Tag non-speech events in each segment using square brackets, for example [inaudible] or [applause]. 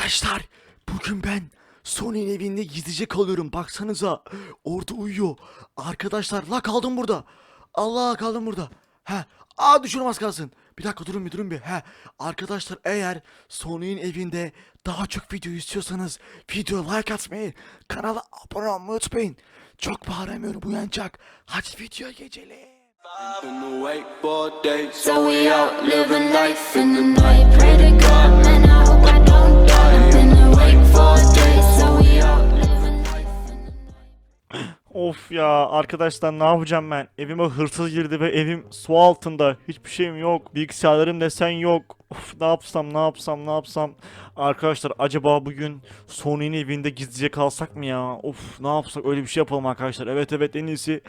Arkadaşlar bugün ben Sony'nin evinde gizlice kalıyorum. Baksanıza orada uyuyor. Arkadaşlar la kaldım burada. Allah kaldım burada. He Aa düşürüm az kalsın. Bir dakika durun bir durun bir. He Arkadaşlar eğer Sony'nin evinde daha çok video istiyorsanız Video like atmayı Kanala abone olmayı unutmayın. Çok bağıramıyorum uyanacak. Hadi videoya geçelim. Been awake for days, So we out living life in the night. Pray to God, man, I hope I don't Of ya arkadaşlar ne yapacağım ben? Evime hırsız girdi ve evim su altında. Hiçbir şeyim yok. Bilgisayarlarım desen yok. Of ne yapsam ne yapsam ne yapsam. Arkadaşlar acaba bugün Sony'nin evinde gizlice kalsak mı ya? Of ne yapsak öyle bir şey yapalım arkadaşlar. Evet evet en iyisi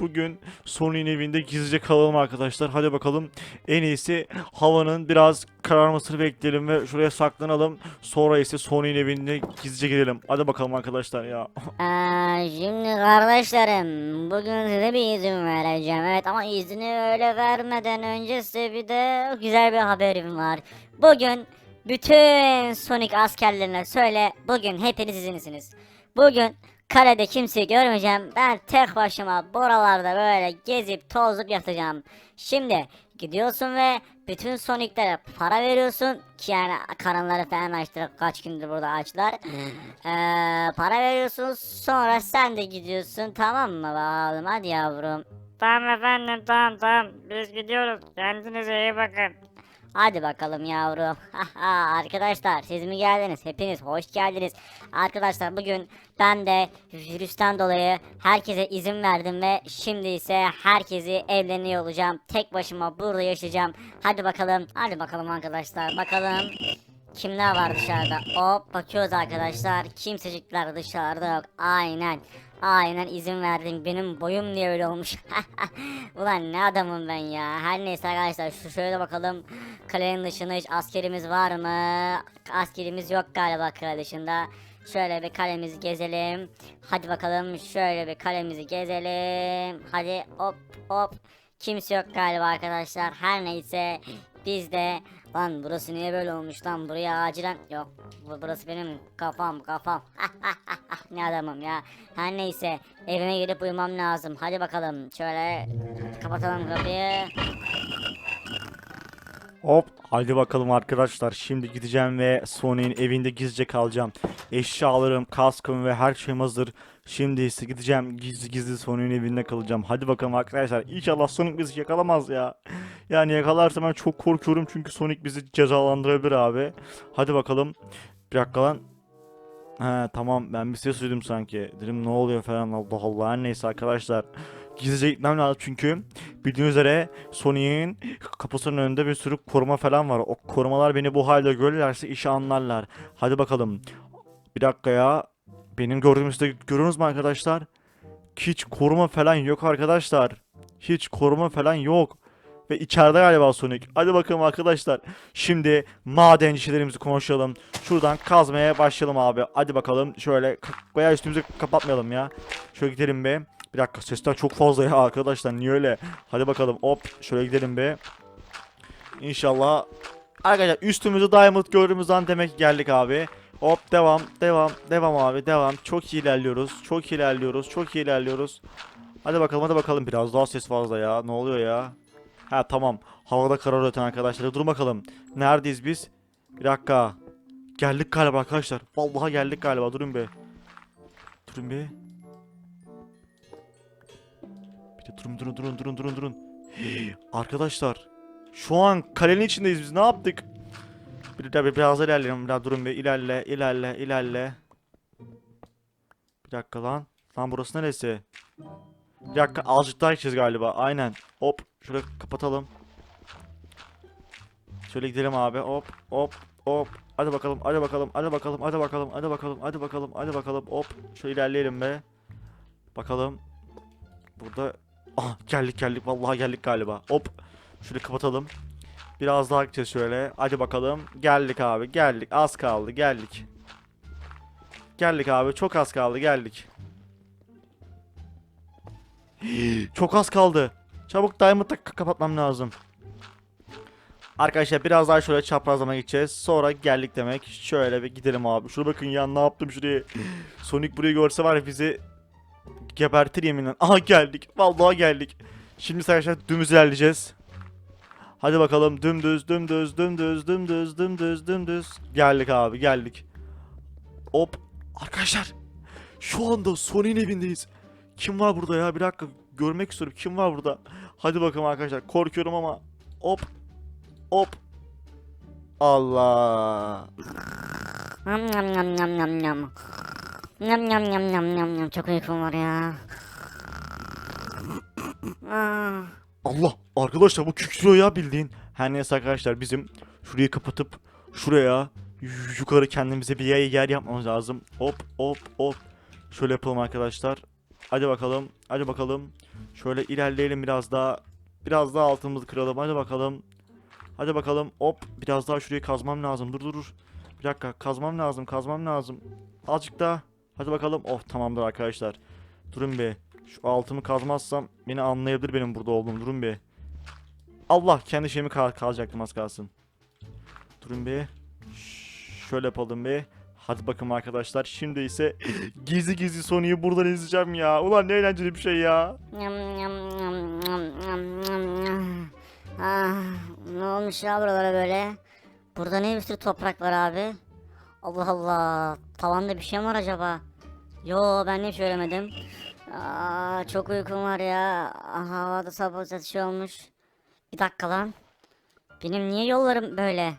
bugün Sony'nin evinde gizlice kalalım arkadaşlar. Hadi bakalım en iyisi havanın biraz kararmasını bekleyelim ve şuraya saklanalım. Sonra ise Sony'nin evinde gizlice gidelim. Hadi bakalım arkadaşlar ya. Ee, şimdi kardeşlerim bugün size bir izin vereceğim evet ama izni öyle vermeden önce size bir de güzel bir haberim var. Bugün bütün Sonic askerlerine söyle bugün hepiniz izinlisiniz. Bugün kalede kimseyi görmeyeceğim ben tek başıma buralarda böyle gezip tozup yatacağım. Şimdi gidiyorsun ve bütün Sonic'lere para veriyorsun ki yani karınları falan açtırıp kaç gündür burada açlar. Ee, para veriyorsun sonra sen de gidiyorsun tamam mı bakalım hadi yavrum. Tamam efendim tamam tamam biz gidiyoruz kendinize iyi bakın. Hadi bakalım yavrum. [laughs] Arkadaşlar siz mi geldiniz? Hepiniz hoş geldiniz. Arkadaşlar bugün ben de virüsten dolayı herkese izin verdim ve şimdi ise herkesi evleniyor olacağım. Tek başıma burada yaşayacağım. Hadi bakalım. Hadi bakalım arkadaşlar. Bakalım. Kimler var dışarıda? Hop bakıyoruz arkadaşlar. Kimsecikler dışarıda yok. Aynen. Aynen izin verdim. Benim boyum niye öyle olmuş? [laughs] Ulan ne adamım ben ya. Her neyse arkadaşlar şu şöyle bakalım. Kalenin dışında hiç askerimiz var mı? Askerimiz yok galiba kale dışında. Şöyle bir kalemizi gezelim. Hadi bakalım şöyle bir kalemizi gezelim. Hadi hop hop. Kimse yok galiba arkadaşlar. Her neyse biz de Lan burası niye böyle olmuş lan? Buraya acilen yok bu burası benim kafam kafam. [laughs] Ne adamım ya? Her neyse evime gidip uyumam lazım. Hadi bakalım şöyle kapatalım kapıyı. Hop hadi bakalım arkadaşlar. Şimdi gideceğim ve Sony'nin evinde gizlice kalacağım. Eşyalarım, kaskım ve her şeyim hazır. Şimdi ise gideceğim gizli gizli Sony'nin evinde kalacağım. Hadi bakalım arkadaşlar inşallah Sonic bizi yakalamaz ya. Yani yakalarsa ben çok korkuyorum çünkü Sonic bizi cezalandırabilir abi. Hadi bakalım. Bir dakika lan. He tamam ben bir ses duydum sanki. Dedim ne oluyor falan Allah Allah her neyse arkadaşlar. Gizlice gitmem lazım çünkü bildiğiniz üzere Sony'in kapısının önünde bir sürü koruma falan var. O korumalar beni bu halde görürlerse işi anlarlar. Hadi bakalım. Bir dakika ya. Benim gördüğümü siz de görüyorsunuz mu arkadaşlar? Hiç koruma falan yok arkadaşlar. Hiç koruma falan yok. Ve içeride galiba Sonic. Hadi bakalım arkadaşlar. Şimdi maden işlerimizi konuşalım. Şuradan kazmaya başlayalım abi. Hadi bakalım. Şöyle bayağı üstümüzü kapatmayalım ya. Şöyle gidelim be. Bir dakika sesler çok fazla ya arkadaşlar. Niye öyle? Hadi bakalım. Hop şöyle gidelim be. İnşallah. Arkadaşlar üstümüzü diamond gördüğümüz an demek geldik abi. Hop devam devam devam abi devam. Çok iyi ilerliyoruz. Çok iyi ilerliyoruz. Çok iyi ilerliyoruz. Hadi bakalım hadi bakalım biraz daha ses fazla ya. Ne oluyor ya? Ha tamam. Havada karar öten arkadaşlar. Dur bakalım. Neredeyiz biz? Bir dakika. Geldik galiba arkadaşlar. Vallahi geldik galiba. Durun be. Durun be. Bir de durun durun durun durun durun durun. [gasps] Arkadaşlar. Şu an kalenin içindeyiz biz. Ne yaptık? Bir de bir biraz ilerleyelim. Biraz durun bir ilerle ilerle ilerle. Bir dakika lan. Lan burası neresi? Bir dakika azıcık daha gideceğiz galiba. Aynen. Hop. Şöyle kapatalım. Şöyle gidelim abi. Hop hop hop. Hadi bakalım. Hadi bakalım. Hadi bakalım. Hadi bakalım. Hadi bakalım. Hadi bakalım. Hadi bakalım. Hop. Şöyle ilerleyelim be. Bakalım. Burada Ah geldik geldik. Vallahi geldik galiba. Hop. Şöyle kapatalım. Biraz daha gideceğiz şöyle. Hadi bakalım. Geldik abi. Geldik. Az kaldı. Geldik. Geldik abi. Çok az kaldı. Geldik. [gasps] Çok az kaldı. Çabuk Diamond'ı kapatmam lazım. Arkadaşlar biraz daha şöyle çaprazlama gideceğiz. Sonra geldik demek. Şöyle bir gidelim abi. Şuna bakın ya ne yaptım şuraya. [gasps] Sonic burayı görse var ya bizi gebertir yeminle. Aha geldik. Vallahi geldik. Şimdi arkadaşlar dümdüz ilerleyeceğiz. Hadi bakalım dümdüz dümdüz dümdüz dümdüz dümdüz dümdüz. Geldik abi geldik. Hop. Arkadaşlar şu anda Sony'nin evindeyiz. Kim var burada ya? Bir dakika görmek istiyorum. Kim var burada? Hadi bakalım arkadaşlar. Korkuyorum ama. Hop. Hop. Allah. Nam nam nam nam nam nam. Nam nam nam nam nam. Çok uykum var ya. Ah. Allah. Arkadaşlar bu kükrüyor ya bildiğin. Her neyse arkadaşlar bizim şurayı kapatıp şuraya yu- yukarı kendimize bir yer, yapmamız lazım. Hop hop hop. Şöyle yapalım arkadaşlar. Hadi bakalım. Hadi bakalım. Şöyle ilerleyelim biraz daha. Biraz daha altımızı kıralım. Hadi bakalım. Hadi bakalım. Hop. Biraz daha şurayı kazmam lazım. Dur dur dur. Bir dakika. Kazmam lazım. Kazmam lazım. Azıcık daha. Hadi bakalım. Oh tamamdır arkadaşlar. Durun bir. Şu altımı kazmazsam beni anlayabilir benim burada olduğum. Durun bir. Allah kendi şeyimi kal kalacaktım az kalsın. Durun bir. Şöyle yapalım bir. Hadi bakın arkadaşlar. Şimdi ise [laughs] gizli gizli Sony'yi buradan izleyeceğim ya. Ulan ne eğlenceli bir şey ya. Ah, ne olmuş ya buralara böyle? Burada ne bir sürü toprak var abi. Allah Allah. Tavanda bir şey mi var acaba? Yo ben hiç göremedim. Aa, çok uykum var ya. Havada sabah satışı olmuş. Bir dakika lan. Benim niye yollarım böyle?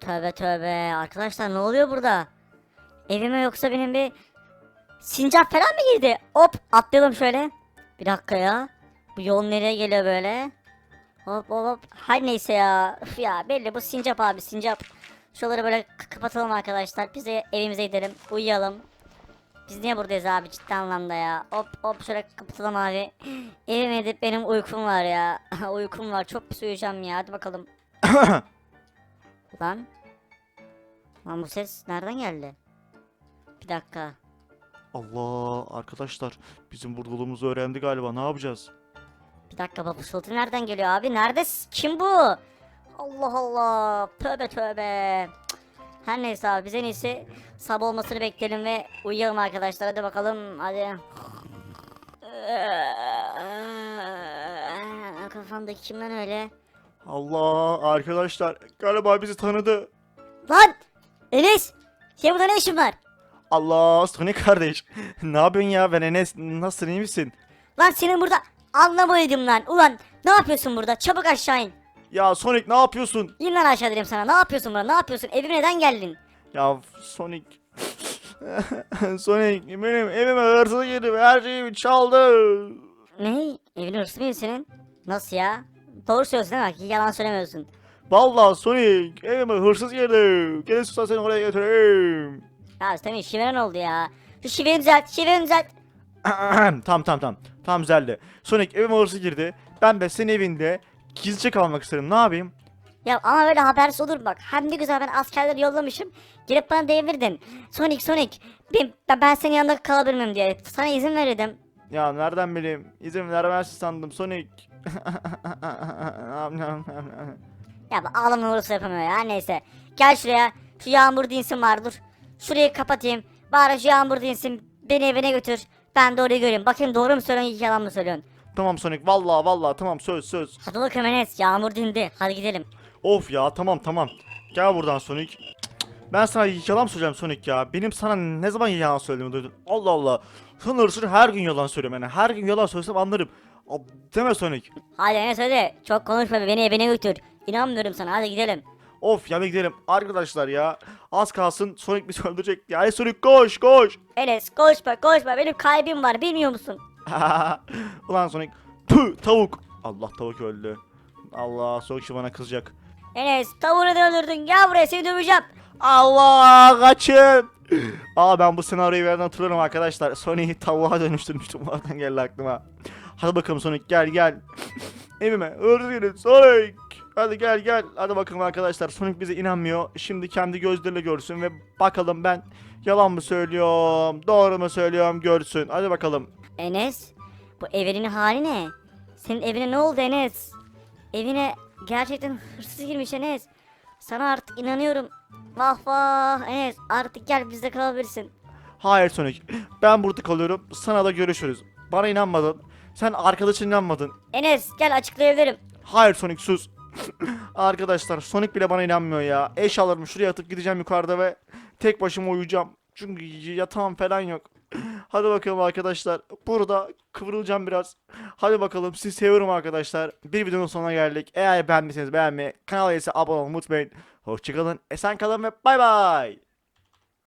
Tövbe tövbe. Arkadaşlar ne oluyor burada? Evime yoksa benim bir sincap falan mı girdi? Hop atlayalım şöyle. Bir dakika ya. Bu yol nereye geliyor böyle? Hop hop hop. Her neyse ya. Üf ya belli bu sincap abi sincap. Şuraları böyle kapatalım arkadaşlar. Biz de evimize gidelim. Uyuyalım. Biz niye buradayız abi ciddi anlamda ya. Hop hop şöyle kapatalım abi. [gasps] Evime gidip benim uykum var ya. [laughs] uykum var çok pis uyuyacağım ya. Hadi bakalım. [coughs] Lan. Lan bu ses nereden geldi? Bir dakika. Allah arkadaşlar bizim buradalığımızı öğrendi galiba. Ne yapacağız? Bir dakika bu fısıltı nereden geliyor abi? Nerede? Kim bu? Allah Allah. Tövbe tövbe. Her neyse abi biz en iyisi sabah olmasını bekleyelim ve uyuyalım arkadaşlar. Hadi bakalım hadi. Kafamdaki kimden öyle? Allah arkadaşlar galiba bizi tanıdı. Lan! Enes! Senin burada ne işin var? Allah Sonic kardeş. [laughs] ne yapıyorsun ya ben Enes nasılsın iyi misin? Lan senin burada anlamaydım lan. Ulan ne yapıyorsun burada? Çabuk aşağı in. Ya Sonic ne yapıyorsun? İn lan aşağı dedim sana. Ne yapıyorsun burada? Ne yapıyorsun? Evime neden geldin? Ya Sonic. [laughs] Sonic benim evime hırsız girdi ve her şeyimi çaldı. Ne? Evin hırsız mıydı senin? Nasıl ya? Doğru söylüyorsun değil mi? Yalan söylemiyorsun. Vallahi Sonic evime hırsız girdi. Gel sustan seni oraya götüreyim. Ya senin şiven oldu ya. Şu şiveni düzelt, şiveni düzelt. [clears throat] tamam tamam tamam. Tamam güzeldi. Sonic evime hırsız girdi. Ben de senin evinde gizlice kalmak istedim. Ne yapayım? Ya ama böyle habersiz olur bak. Hem de güzel ben askerleri yollamışım. Gelip bana devirdin. Sonic Sonic. Ben, ben, senin yanında kalabilir miyim diye. Sana izin verirdim. Ya nereden bileyim? İzin vermezsin sandım Sonic. [laughs] Ya bu ağlama uğrası yapamıyor ya neyse. Gel şuraya. Şu yağmur dinsin var dur. Şurayı kapatayım. Bari şu yağmur dinsin. Beni evine götür. Ben doğruyu göreyim. Bakayım doğru mu söylüyorsun yalan mı söylüyorsun? Tamam Sonic vallahi vallahi tamam söz söz. Hadi bakalım Enes. Yağmur dindi. Hadi gidelim. Of ya tamam tamam. Gel buradan Sonic. Ben sana yalan söyleyeceğim Sonic ya. Benim sana ne zaman yalan söylediğimi duydun. Allah Allah. Sanırsın her gün yalan söylüyorum yani. Her gün yalan söylesem anlarım. Deme Sonic. Hadi Enes hadi. Çok konuşma beni evine götür. İnanmıyorum sana hadi gidelim. Of ya bir gidelim. Arkadaşlar ya. Az kalsın Sonic bizi [laughs] öldürecek. Ya Sonic koş koş. Enes koşma koşma benim kalbim var bilmiyor musun? [laughs] Ulan Sonic. Tüh tavuk. Allah tavuk öldü. Allah Sonic şimdi bana kızacak. Enes tavuğunu da öldürdün gel buraya seni döveceğim. Allah kaçın. [gasps] Aa ben bu senaryoyu yerden hatırlıyorum arkadaşlar. Sonic'i tavuğa dönüştürmüştüm. [laughs] Oradan geldi aklıma. Hadi bakalım Sonic gel gel. [laughs] Evime gelin Sonic. Hadi gel gel. Hadi bakalım arkadaşlar. Sonic bize inanmıyor. Şimdi kendi gözleriyle görsün ve bakalım ben yalan mı söylüyorum, doğru mu söylüyorum görsün. Hadi bakalım. Enes bu evinin hali ne? Senin evine ne oldu Enes? Evine Gerçekten hırsız girmiş Enes. Sana artık inanıyorum. Vah vah Enes artık gel bizde kalabilirsin. Hayır Sonic. Ben burada kalıyorum. Sana da görüşürüz. Bana inanmadın. Sen arkadaşın inanmadın. Enes gel açıklayabilirim. Hayır Sonic sus. [laughs] Arkadaşlar Sonic bile bana inanmıyor ya. Eşyalarımı şuraya atıp gideceğim yukarıda ve tek başıma uyuyacağım. Çünkü yatağım falan yok. [clears throat] Hadi bakalım arkadaşlar. Burada kıvrılacağım biraz. Hadi bakalım sizi seviyorum arkadaşlar. Bir videonun sonuna geldik. Eğer beğendiyseniz beğenmeyi, kanala ise abone olmayı unutmayın. Hoşçakalın, esen kalın ve bay bay.